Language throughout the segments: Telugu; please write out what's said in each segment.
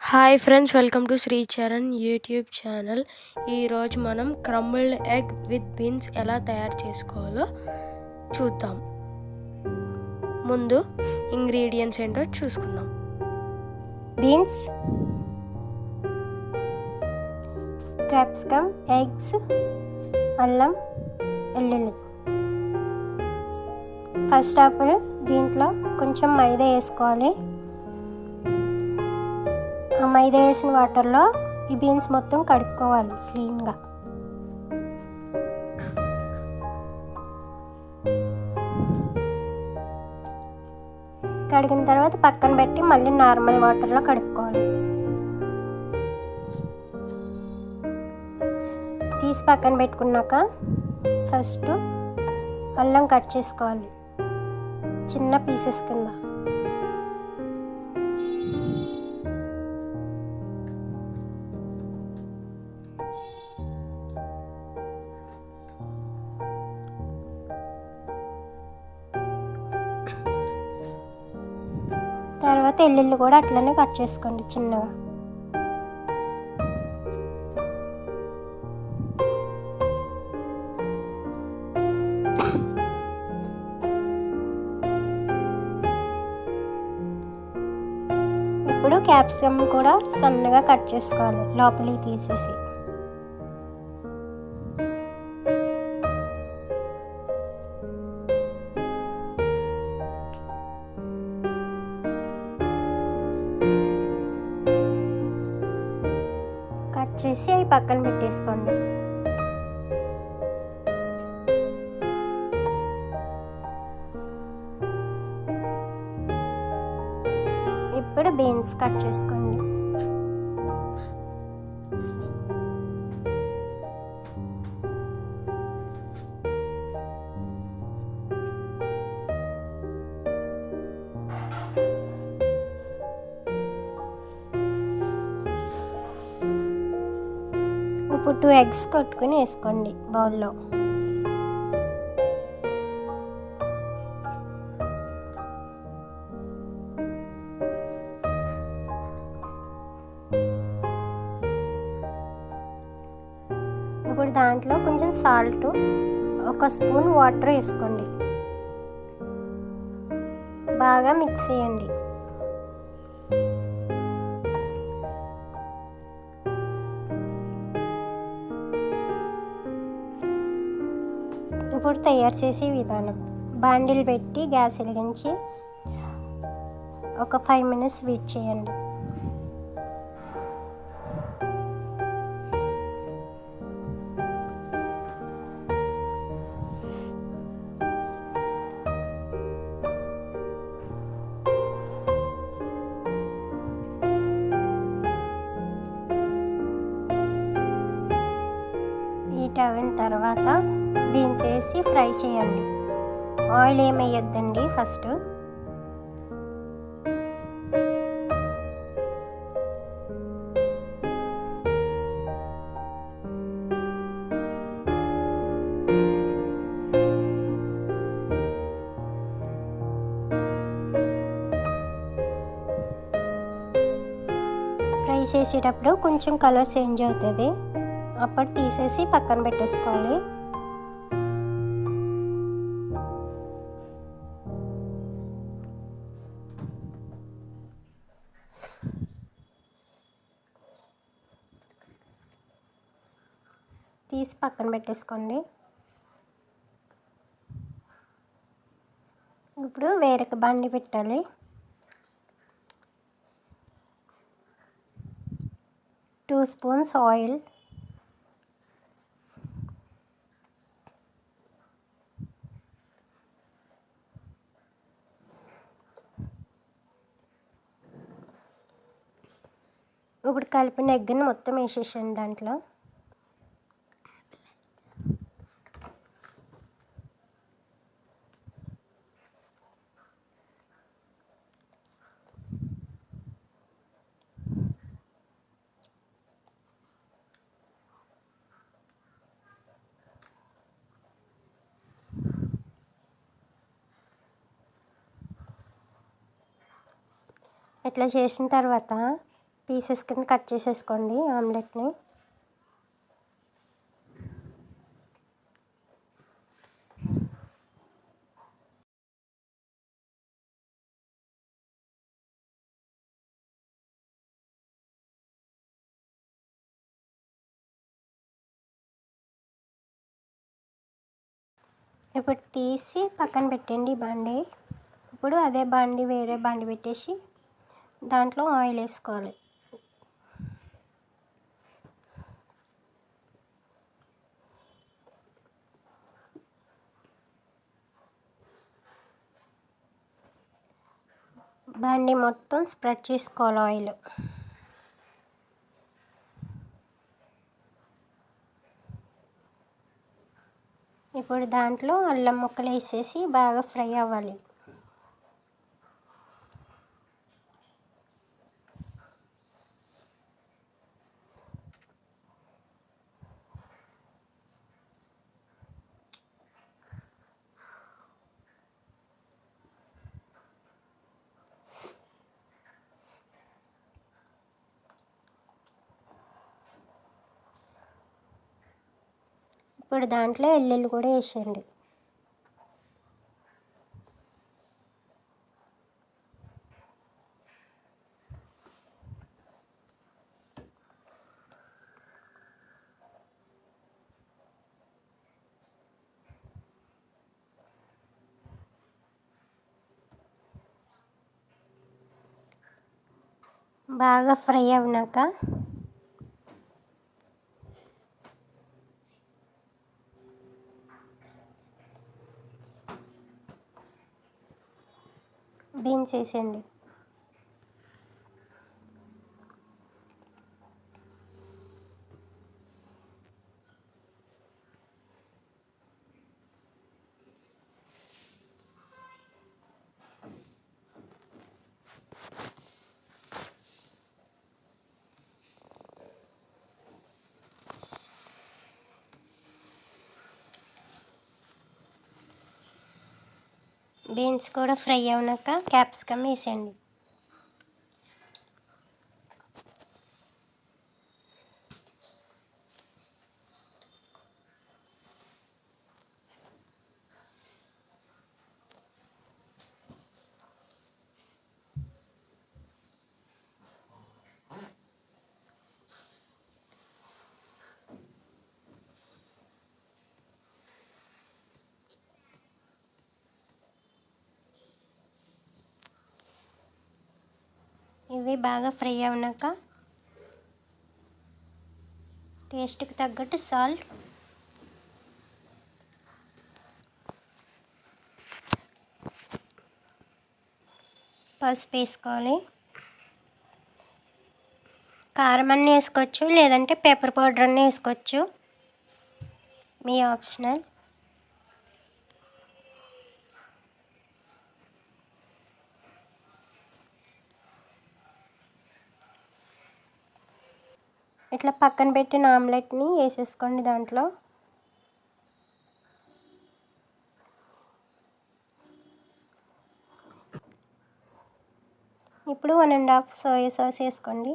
Hi friends welcome to Shri Charan YouTube channel ఈరోజు మనం క్రమ్బుల్డ్ ఎగ్ విత్ బీన్స్ ఎలా తయారు చేసుకోవాలో చూద్దాం. ముందు ఇంగ్రీడియంట్స్ ఏంటో చూసుకుందాం. బీన్స్ క్యాప్సికమ్ ఎగ్స్ అల్లం వెల్లుల్లి. ఫస్ట్ ఆఫ్ ఆల్ దీంట్లో కొంచెం మైదా వేసుకోవాలి. మైదా వేసిన వాటర్లో ఈ బీన్స్ మొత్తం కడుక్కోవాలి క్లీన్గా. కడిగిన తర్వాత పక్కన పెట్టి మళ్ళీ నార్మల్ వాటర్లో కడుక్కోవాలి. తీసి పక్కన పెట్టుకున్నాక ఫస్ట్ అల్లం కట్ చేసుకోవాలి. చిన్న పీసెస్ కింద. తర్వాత ఎల్లుల్లి కూడా అట్లనే కట్ చేసుకోండి చిన్నగా. ఇప్పుడు క్యాప్సికమ్ కూడా సన్నగా కట్ చేసుకోవాలి లోపలికి తీసేసి. కట్ చేసి అవి పక్కన పెట్టేసుకోండి. ఇప్పుడు బీన్స్ కట్ చేసుకోండి. టూ ఎగ్స్ కొట్టుకుని వేసుకోండి బౌల్లో. ఇప్పుడు దాంట్లో కొంచెం సాల్ట్ ఒక స్పూన్ వాటర్ వేసుకోండి. బాగా మిక్స్ చేయండి. తయారు చేసే విధానం. బాండిల్ పెట్టి గ్యాస్ వెలిగించి ఒక ఫైవ్ మినిట్స్ వెయిట్ చేయండి. హీట్ అయిన తర్వాత దించేసి ఫ్రై చేయండి. ఆయిల్ ఏం ఫస్ట్? ఫ్రై చేసేటప్పుడు కొంచెం కలర్ చేంజ్ అవుతుంది. అప్పుడు తీసేసి పక్కన పెట్టేసుకోవాలి. తీసి పక్కన పెట్టేసుకోండి. ఇప్పుడు వేరొక బండి పెట్టాలి. Two spoons oil. ఇప్పుడు కలిపిన ఎగ్ని మొత్తం వేసేసాను దాంట్లో. ఇట్లా చేసిన తర్వాత పీసెస్ కింద కట్ చేసేసుకోండి ఆమ్లెట్ని. ఇప్పుడు తీసి పక్కన పెట్టండి బండి. ఇప్పుడు అదే బండి వేరే బండి పెట్టేసి దాంట్లో ఆయిల్ వేసుకోవాలి. బండి మొత్తం స్ప్రెడ్ చేసుకోవాలి ఆయిల్. ఇప్పుడు దాంట్లో అల్లం ముక్కలు వేసేసి బాగా ఫ్రై అవ్వాలి. ఇప్పుడు దాంట్లో ఎల్లుల్లి కూడా వేసేయండి. బాగా ఫ్రై అయినాక బీన్స్ వేసేయండి. బీన్స్ కూడా ఫ్రై అవ్వక క్యాప్సికమ్ వేసేయండి. ఇవి బాగా ఫ్రై అయినాక టేస్ట్కి తగ్గట్టు సాల్ట్. పసుపు వేసుకోవాలి కారం అన్నీ వేసుకోవచ్చు లేదంటే పెప్పర్ పౌడర్ అన్నీ వేసుకోవచ్చు. మీ ఆప్షనల్ ఇట్లా పక్కన పెట్టిన ఆమ్లెట్ని వేసేసుకోండి దాంట్లో. ఇప్పుడు one and half soya sauce వేసుకోండి.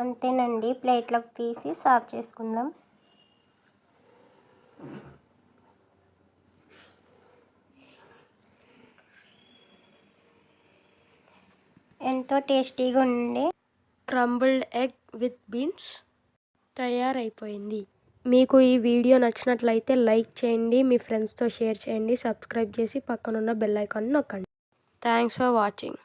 అంతేనండి. ప్లేట్లోకి తీసి సర్వ్ చేసుకుందాం. ఎంతో టేస్టీగా ఉండే క్రంబుల్డ్ ఎగ్ విత్ బీన్స్ తయారైపోయింది. మీకు ఈ వీడియో నచ్చినట్లయితే లైక్ చేయండి మీ ఫ్రెండ్స్తో షేర్ చేయండి సబ్స్క్రైబ్ చేసి పక్కనున్న బెల్ ఐకాన్ నొక్కండి. Thanks for watching.